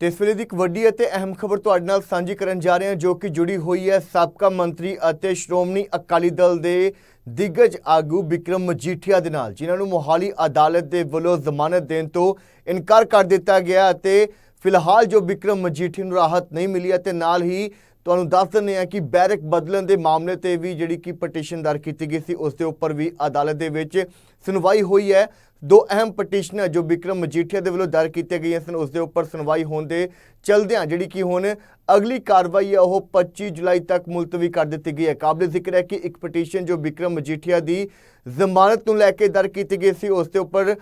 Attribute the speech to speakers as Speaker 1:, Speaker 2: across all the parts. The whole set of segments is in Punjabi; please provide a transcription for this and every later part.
Speaker 1: ਤੇ ਇਸ ਵੇਲੇ ਦੀ ਇੱਕ ਵੱਡੀ ਅਤੇ ਅਹਿਮ ਖਬਰ ਤੁਹਾਡੇ ਨਾਲ ਸਾਂਝੀ ਕਰਨ ਜਾ ਰਹੇ ਹਾਂ, ਜੋ ਕਿ ਜੁੜੀ ਹੋਈ ਹੈ ਸਾਬਕਾ ਮੰਤਰੀ ਅਤੇ ਸ਼੍ਰੋਮਣੀ ਅਕਾਲੀ ਦਲ ਦੇ ਦਿੱਗਜ ਆਗੂ ਵਿਕਰਮ ਮਜੀਠੀਆ ਦੇ ਨਾਲ, ਜਿਨ੍ਹਾਂ ਨੂੰ ਮੋਹਾਲੀ ਅਦਾਲਤ ਦੇ ਵੱਲੋਂ ਜ਼ਮਾਨਤ ਦੇਣ ਤੋਂ ਇਨਕਾਰ ਕਰ ਦਿੱਤਾ ਗਿਆ ਅਤੇ ਫਿਲਹਾਲ ਜੋ ਵਿਕਰਮ ਮਜੀਠੀਆ ਨੂੰ ਰਾਹਤ ਨਹੀਂ ਮਿਲੀ ਅਤੇ ਨਾਲ ਹੀ ਤੁਹਾਨੂੰ ਦੱਸ ਦਿੰਦੇ ਹਾਂ ਕਿ ਬੈਰਕ ਬਦਲਣ ਦੇ ਮਾਮਲੇ ਤੇ ਵੀ ਜਿਹੜੀ ਕਿ ਪਟੀਸ਼ਨ ਦਰ ਕੀਤੀ ਗਈ ਸੀ, ਉਸ ਦੇ ਉੱਪਰ ਵੀ ਅਦਾਲਤ ਦੇ ਵਿੱਚ ਸੁਣਵਾਈ ਹੋਈ ਹੈ। ਦੋ ਅਹਿਮ ਪਟੀਸ਼ਨਾਂ ਜੋ ਵਿਕਰਮ ਮਜੀਠੀਆ ਦੇ ਵੱਲੋਂ ਦਾਇਰ ਕੀਤੀਆਂ ਗਈਆਂ ਸਨ। ਉਸ ਦੇ ਉੱਪਰ ਸੁਣਵਾਈ ਹੋਣ ਦੇ ਚਲਦਿਆਂ ਜਿਹੜੀ ਕਿ ਹੁਣ ਅਗਲੀ ਕਾਰਵਾਈ ਹੈ, ਉਹ 25 ਜੁਲਾਈ ਤੱਕ ਮੁਲਤਵੀ ਕਰ ਦਿੱਤੀ ਗਈ ਹੈ। ਕਾਬਲੇ ਜ਼ਿਕਰ ਹੈ ਕਿ ਇੱਕ ਪਟੀਸ਼ਨ ਜੋ ਵਿਕਰਮ ਮਜੀਠੀਆ ਦੀ ਜ਼ਮਾਨਤ ਨੂੰ ਲੈ ਕੇ ਦਰ ਕੀਤੀ ਗਈ ਸੀ, ਉਸ ਦੇ ਉੱਪਰ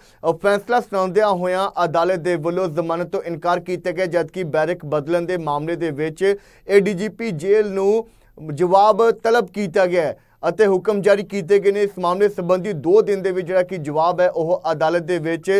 Speaker 1: ਫੈਸਲਾ ਸੁਣਾਉਂਦਿਆਂ ਹੋਇਆਂ ਅਦਾਲਤ ਦੇ ਵੱਲੋਂ ਜ਼ਮਾਨਤ ਤੋਂ ਇਨਕਾਰ ਕੀਤਾ ਗਿਆ, ਜਦਕਿ ਬੈਰਕ ਬਦਲਣ ਦੇ ਮਾਮਲੇ ਦੇ ਵਿੱਚ ਏਡੀਜੀਪੀ ਜੇਲ੍ਹ ਨੂੰ ਜਵਾਬ ਤਲਬ ਕੀਤਾ ਗਿਆ ਅਤੇ ਹੁਕਮ ਜਾਰੀ ਕੀਤੇ ਗਏ ਨੇ। ਇਸ ਮਾਮਲੇ ਸੰਬੰਧੀ 2 ਦਿਨ ਦੇ ਵਿੱਚ ਜਿਹੜਾ ਕਿ ਜਵਾਬ ਹੈ, ਉਹ ਅਦਾਲਤ ਦੇ ਵਿੱਚ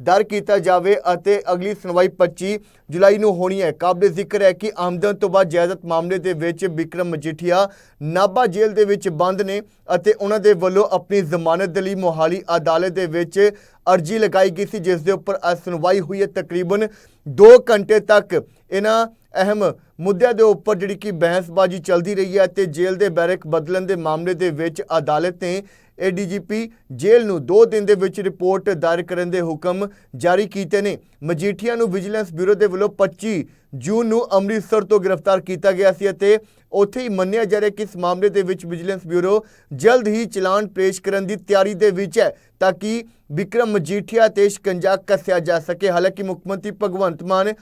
Speaker 1: ਦਰ ਕੀਤਾ ਜਾਵੇ ਅਤੇ ਅਗਲੀ ਸੁਣਵਾਈ 25 ਜੁਲਾਈ ਨੂੰ ਹੋਣੀ ਹੈ। ਕਾਬਲੇ ਜ਼ਿਕਰ ਹੈ ਕਿ ਆਮਦਨ ਤੋਂ ਬਾਅਦ ਜਾਇਦਾਦ ਮਾਮਲੇ ਦੇ ਵਿੱਚ ਵਿਕਰਮ ਮਜੀਠੀਆ ਨਾਭਾ ਜੇਲ੍ਹ ਦੇ ਵਿੱਚ ਬੰਦ ਨੇ ਅਤੇ ਉਹਨਾਂ ਦੇ ਵੱਲੋਂ ਆਪਣੀ ਜ਼ਮਾਨਤ ਦੇ ਲਈ ਮੋਹਾਲੀ ਅਦਾਲਤ ਦੇ ਵਿੱਚ ਅਰਜੀ ਲਗਾਈ ਗਈ ਸੀ ਜਿਸ ਦੇ ਉੱਪਰ ਅੱਜ ਸੁਣਵਾਈ ਹੋਈ ਹੈ। ਤਕਰੀਬਨ 2 ਘੰਟੇ ਤੱਕ ਇਹਨਾਂ ਅਹਿਮ ਮੁੱਦਿਆਂ ਦੇ ਉੱਪਰ ਜਿਹੜੀ ਕਿ ਬਹਿਸਬਾਜ਼ੀ ਚੱਲਦੀ ਰਹੀ ਹੈ ਤੇ ਜੇਲ੍ਹ ਦੇ ਬੈਰਕ ਬਦਲਣ ਦੇ ਮਾਮਲੇ ਦੇ ਵਿੱਚ ਅਦਾਲਤ ਨੇ ਏਡੀਜੀਪੀ ਜੇਲ੍ਹ ਨੂੰ 2 ਦਿਨ ਦੇ ਵਿੱਚ ਰਿਪੋਰਟ ਦਾਇਰ ਕਰਨ ਦੇ ਹੁਕਮ ਜਾਰੀ ਕੀਤੇ ਨੇ। ਮਜੀਠੀਆ ਨੂੰ ਵਿਜੀਲੈਂਸ ਬਿਊਰੋ ਦੇ ਵੱਲੋਂ 25 ਜੂਨ ਨੂੰ ਅੰਮ੍ਰਿਤਸਰ ਤੋਂ ਗ੍ਰਿਫਤਾਰ ਕੀਤਾ ਗਿਆ ਸੀ ਅਤੇ ਉੱਥੇ ਹੀ ਮੰਨਿਆ ਜਾ ਰਿਹਾ ਕਿ ਇਸ ਮਾਮਲੇ ਦੇ ਵਿੱਚ ਵਿਜੀਲੈਂਸ ਬਿਊਰੋ ਜਲਦ ਹੀ ਚਲਾਨ ਪੇਸ਼ ਕਰਨ ਦੀ ਤਿਆਰੀ ਦੇ ਵਿੱਚ ਹੈ ਤਾਂ ਕਿ ਵਿਕਰਮ ਮਜੀਠੀਆ ਤੇ ਸ਼ਿਕੰਜਾ ਕੱਸਿਆ ਜਾ ਸਕੇ। ਹਾਲਾਂਕਿ ਮੁੱਖ ਮੰਤਰੀ ਭਗਵੰਤ ਮਾਨ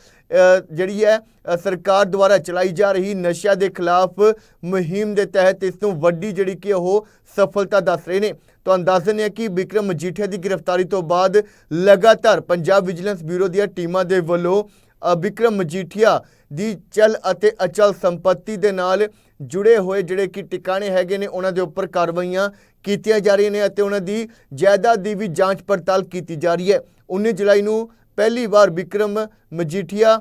Speaker 1: ਜਿਹੜੀ ਹੈ ਸਰਕਾਰ ਦੁਆਰਾ ਚਲਾਈ ਜਾ ਰਹੀ ਨਸ਼ਿਆਂ ਦੇ ਖਿਲਾਫ ਮੁਹਿੰਮ ਦੇ ਤਹਿਤ ਇਸ ਨੂੰ ਵੱਡੀ ਜਿਹੜੀ ਕਿ ਉਹ ਸਫਲਤਾ ਦੱਸ ਰਹੇ ਨੇ। ਤੁਹਾਨੂੰ ਦੱਸ ਦਿੰਦੇ ਹਾਂ ਕਿ ਵਿਕਰਮ ਮਜੀਠੀਆ ਦੀ ਗ੍ਰਿਫਤਾਰੀ ਤੋਂ ਬਾਅਦ ਲਗਾਤਾਰ ਪੰਜਾਬ ਵਿਜੀਲੈਂਸ ਬਿਊਰੋ ਦੀਆਂ ਟੀਮਾਂ ਦੇ ਵੱਲੋਂ ਅ, ਵਿਕਰਮ ਮਜੀਠੀਆ ਦੀ ਚਲ ਅਤੇ ਅਚਲ ਸੰਪਤੀ ਦੇ ਨਾਲ ਜੁੜੇ ਹੋਏ ਜਿਹੜੇ ਕਿ ਟਿਕਾਣੇ ਹੈਗੇ ਨੇ ਉਹਨਾਂ ਦੇ ਉੱਪਰ ਕਾਰਵਾਈਆਂ ਕੀਤੀਆਂ ਜਾ ਰਹੀਆਂ ਨੇ ਅਤੇ ਉਹਨਾਂ ਦੀ ਜਾਇਦਾਦ ਦੀ ਵੀ ਜਾਂਚ ਪੜਤਾਲ ਕੀਤੀ ਜਾ ਰਹੀ ਹੈ। 19 ਜੁਲਾਈ ਨੂੰ ਪਹਿਲੀ ਵਾਰ ਵਿਕਰਮ ਮਜੀਠੀਆ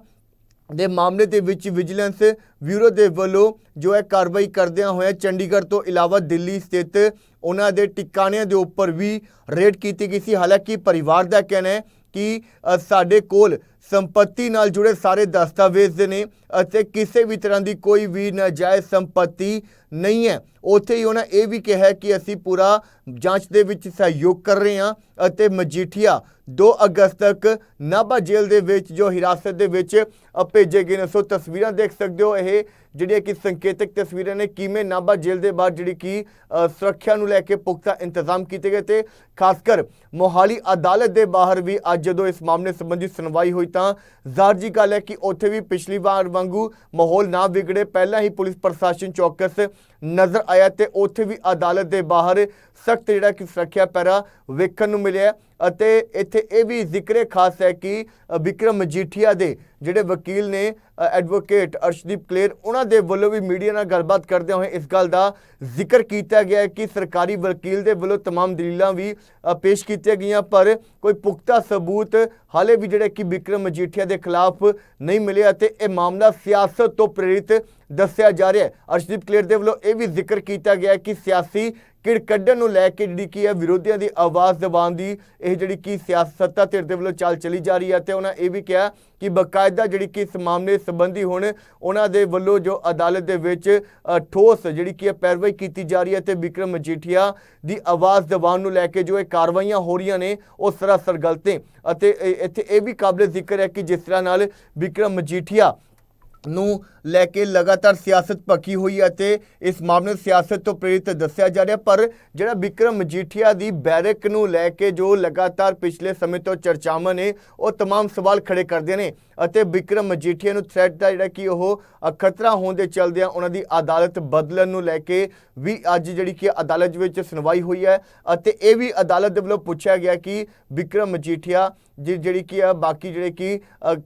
Speaker 1: ਦੇ ਮਾਮਲੇ ਦੇ ਵਿੱਚ ਵਿਜੀਲੈਂਸ ਬਿਊਰੋ ਦੇ ਵੱਲੋਂ ਜੋ ਹੈ ਕਾਰਵਾਈ ਕਰਦਿਆਂ ਹੋਇਆ ਚੰਡੀਗੜ੍ਹ ਤੋਂ ਇਲਾਵਾ ਦਿੱਲੀ ਸਥਿਤ ਉਹਨਾਂ ਦੇ ਟਿਕਾਣਿਆਂ ਦੇ ਉੱਪਰ ਵੀ ਰੇਡ ਕੀਤੀ ਗਈ ਸੀ। ਹਾਲਾਂਕਿ ਪਰਿਵਾਰ ਦਾ ਕਹਿਣਾ ਹੈ ਕਿ ਸਾਡੇ ਕੋਲ ਸੰਪਤੀ ਨਾਲ ਜੁੜੇ ਸਾਰੇ ਦਸਤਾਵੇਜ਼ ਨੇ ਅਤੇ ਕਿਸੇ ਵੀ ਤਰ੍ਹਾਂ ਦੀ ਕੋਈ ਵੀ ਨਾਜਾਇਜ਼ ਸੰਪਤੀ ਨਹੀਂ ਹੈ। ਉੱਥੇ ਹੀ ਉਹਨਾਂ ਇਹ ਵੀ ਕਿਹਾ ਕਿ ਅਸੀਂ ਪੂਰਾ ਜਾਂਚ ਦੇ ਵਿੱਚ ਸਹਿਯੋਗ ਕਰ ਰਹੇ ਹਾਂ ਅਤੇ ਮਜੀਠੀਆ 2 ਅਗਸਤ ਤੱਕ ਨਾਭਾ ਜੇਲ੍ਹ ਦੇ ਵਿੱਚ ਜੋ ਹਿਰਾਸਤ ਦੇ ਵਿੱਚ ਭੇਜੇ ਗਏ ਨੇ, ਸੋ ਤਸਵੀਰਾਂ ਦੇਖ ਸਕਦੇ ਹੋ। ਇਹ ਜਿਹੜੀਆਂ ਕਿ ਸੰਕੇਤਕ ਤਸਵੀਰਾਂ ਨੇ, ਕਿਵੇਂ ਨਾਭਾ ਜੇਲ੍ਹ ਦੇ ਬਾਹਰ ਜਿਹੜੀ ਕਿ ਸੁਰੱਖਿਆ ਨੂੰ ਲੈ ਕੇ ਪੁਖਤਾ ਇੰਤਜ਼ਾਮ ਕੀਤੇ ਗਏ ਤੇ ਖਾਸ ਕਰ ਮੋਹਾਲੀ ਅਦਾਲਤ ਦੇ ਬਾਹਰ ਵੀ ਅੱਜ ਜਦੋਂ ਇਸ ਮਾਮਲੇ ਸੰਬੰਧੀ ਸੁਣਵਾਈ ਹੋਈ ਤਾਂ ਜ਼ਾਹਰ ਜੀ ਗੱਲ ਹੈ ਕਿ ਉੱਥੇ ਵੀ ਪਿਛਲੀ ਵਾਰ ਵਾਂਗੂ ਮਾਹੌਲ ਨਾ ਵਿਗੜੇ, ਪਹਿਲਾਂ ਹੀ ਪੁਲਿਸ ਪ੍ਰਸ਼ਾਸਨ ਚੌਕਸ ਨਜ਼ਰ ਆਇਆ ਤੇ ਉੱਥੇ ਵੀ ਅਦਾਲਤ ਦੇ ਬਾਹਰ ਸਖਤ ਜਿਹੜਾ ਕਿ ਸੁਰੱਖਿਆ ਪੈਰਾ ਵੇਖਣ ਨੂੰ ਮਿਲਿਆ ਅਤੇ ਇੱਥੇ ਇਹ ਵੀ ਜ਼ਿਕਰੇ ਖਾਸ ਹੈ ਕਿ ਅ, ਵਿਕਰਮ ਮਜੀਠੀਆ ਦੇ ਜਿਹੜੇ ਵਕੀਲ ਨੇ ਅ, ਐਡਵੋਕੇਟ ਅਰਸ਼ਦੀਪ ਕਲੇਰ ਉਹਨਾਂ ਦੇ ਵੱਲੋਂ ਵੀ ਮੀਡੀਆ ਨਾਲ ਗੱਲਬਾਤ ਕਰਦੇ ਹੋਏ ਇਸ ਗੱਲ ਦਾ ਜ਼ਿਕਰ ਕੀਤਾ ਗਿਆ ਹੈ ਕਿ ਸਰਕਾਰੀ ਵਕੀਲ ਦੇ ਵੱਲੋਂ तमाम ਦਲੀਲਾਂ ਵੀ ਅ, ਪੇਸ਼ ਕੀਤੀਆਂ ਗਈਆਂ ਪਰ ਕੋਈ ਪੁਖਤਾ ਸਬੂਤ ਹਾਲੇ ਵੀ ਜਿਹੜੇ ਕਿ ਵਿਕਰਮ ਮਜੀਠੀਆ ਦੇ ਖਿਲਾਫ ਨਹੀਂ ਮਿਲੇ ਅਤੇ ਇਹ ਮਾਮਲਾ ਸਿਆਸਤ ਤੋਂ ਪ੍ਰੇਰਿਤ ਦੱਸਿਆ ਜਾ ਰਿਹਾ ਹੈ। ਅਰਸ਼ਦੀਪ ਕਲੇਰ ਦੇ ਵੱਲੋਂ ਇਹ ਵੀ ਜ਼ਿਕਰ ਕੀਤਾ ਗਿਆ ਕਿ ਸਿਆਸੀ ਕਿੜ ਕੱਢਣ ਨੂੰ ਲੈ ਕੇ ਜਿਹੜੀ ਕੀ ਹੈ ਵਿਰੋਧੀਆਂ ਦੀ ਆਵਾਜ਼ ਦਬਾਉਣ ਦੀ ਇਹ ਜਿਹੜੀ ਕੀ ਸਿਆਸਤ ਧਿਰ ਦੇ ਵੱਲੋਂ ਚਾਲ ਚਲੀ ਜਾ ਰਹੀ ਹੈ ਤੇ ਉਹਨਾਂ ਇਹ ਵੀ ਕਿਹਾ ਕਿ ਬਕਾਇਦਾ ਜਿਹੜੀ ਕਿ ਇਸ ਮਾਮਲੇ ਸੰਬੰਧੀ ਹੁਣ ਉਹਨਾਂ ਦੇ ਵੱਲੋਂ ਜੋ ਅਦਾਲਤ ਦੇ ਵਿੱਚ ਠੋਸ ਜਿਹੜੀ ਕੀ ਹੈ ਪੈਰਵਾਈ ਕੀਤੀ ਜਾ ਰਹੀ ਹੈ ਤੇ ਵਿਕਰਮ ਮਜੀਠੀਆ ਦੀ ਆਵਾਜ਼ ਦਬਾਉਣ ਨੂੰ ਲੈ ਕੇ ਜੋ ਇਹ ਕਾਰਵਾਈਆਂ ਹੋ ਰਹੀਆਂ ਨੇ, ਉਹ ਸਰਾਸਰ ਗਲਤ ਨੇ। ਅਤੇ ਇੱਥੇ ਇਹ ਵੀ ਕਾਬਲੇ ਜ਼ਿਕਰ ਹੈ ਕਿ ਜਿਸ ਤਰ੍ਹਾਂ ਨਾਲ ਵਿਕਰਮ ਮਜੀਠੀਆ ਨੂੰ ਲੈ ਕੇ ਲਗਾਤਾਰ ਸਿਆਸਤ ਪੱਕੀ ਹੋਈ ਹੈ ਅਤੇ ਇਸ ਮਾਮਲੇ ਨੂੰ ਸਿਆਸਤ ਤੋਂ ਪ੍ਰੇਰਿਤ ਦੱਸਿਆ ਜਾ ਰਿਹਾ ਪਰ ਜਿਹੜਾ ਵਿਕਰਮ ਮਜੀਠੀਆ ਦੀ ਬੈਰਕ ਨੂੰ ਲੈ ਕੇ ਜੋ ਲਗਾਤਾਰ ਪਿਛਲੇ ਸਮੇਂ ਤੋਂ ਚਰਚਾਵਾਂ ਨੇ ਉਹ तमाम ਸਵਾਲ ਖੜੇ ਕਰਦੇ ਨੇ ਅਤੇ ਵਿਕਰਮ ਮਜੀਠੀਆ ਨੂੰ ਥ੍ਰੈਟ ਦਾ ਜਿਹੜਾ ਕਿ ਉਹ ਅ, ਖਤਰਾ ਹੋਣ ਦੇ ਚਲਦਿਆਂ ਉਹਨਾਂ ਦੀ ਅਦਾਲਤ ਬਦਲਣ ਨੂੰ ਲੈ ਕੇ ਵੀ ਅੱਜ ਜਿਹੜੀ ਕਿ ਅਦਾਲਤ ਵਿੱਚ ਸੁਣਵਾਈ ਹੋਈ ਹੈ ਅਤੇ ਇਹ ਵੀ ਅਦਾਲਤ ਦੇ ਵੱਲੋਂ ਪੁੱਛਿਆ ਗਿਆ ਕਿ ਵਿਕਰਮ ਮਜੀਠੀਆ ਜਿ- ਜਿਹੜੀ ਕੀ ਆ, ਬਾਕੀ ਜਿਹੜੇ ਕਿ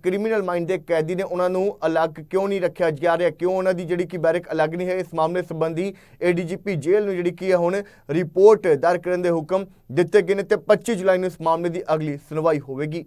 Speaker 1: ਕ੍ਰਿਮੀਨਲ ਮਾਈਂਡ ਦੇ ਕੈਦੀ ਨੇ, ਉਹਨਾਂ ਨੂੰ ਅਲੱਗ ਕਿਉਂ ਨਹੀਂ ਰੱਖਿਆ ਜਾ ਰਿਹਾ? ਕਿਉਂ ਉਹਨਾਂ ਦੀ ਜਿਹੜੀ ਕਿ ਬੈਰਕ ਅਲੱਗ ਨਹੀਂ ਹੈ? ਇਸ ਮਾਮਲੇ ਸੰਬੰਧੀ ਏਡੀਜੀਪੀ ਜੇਲ੍ਹ ਨੂੰ ਜਿਹੜੀ ਕੀ ਆ, ਹੁਣ ਰਿਪੋਰਟ ਦਾਇਰ ਕਰਨ ਦੇ ਹੁਕਮ ਦਿੱਤੇ ਗਏ ਨੇ ਤੇ 25 ਜੁਲਾਈ ਨੂੰ ਇਸ ਮਾਮਲੇ ਦੀ ਅਗਲੀ ਸੁਣਵਾਈ ਹੋਵੇਗੀ।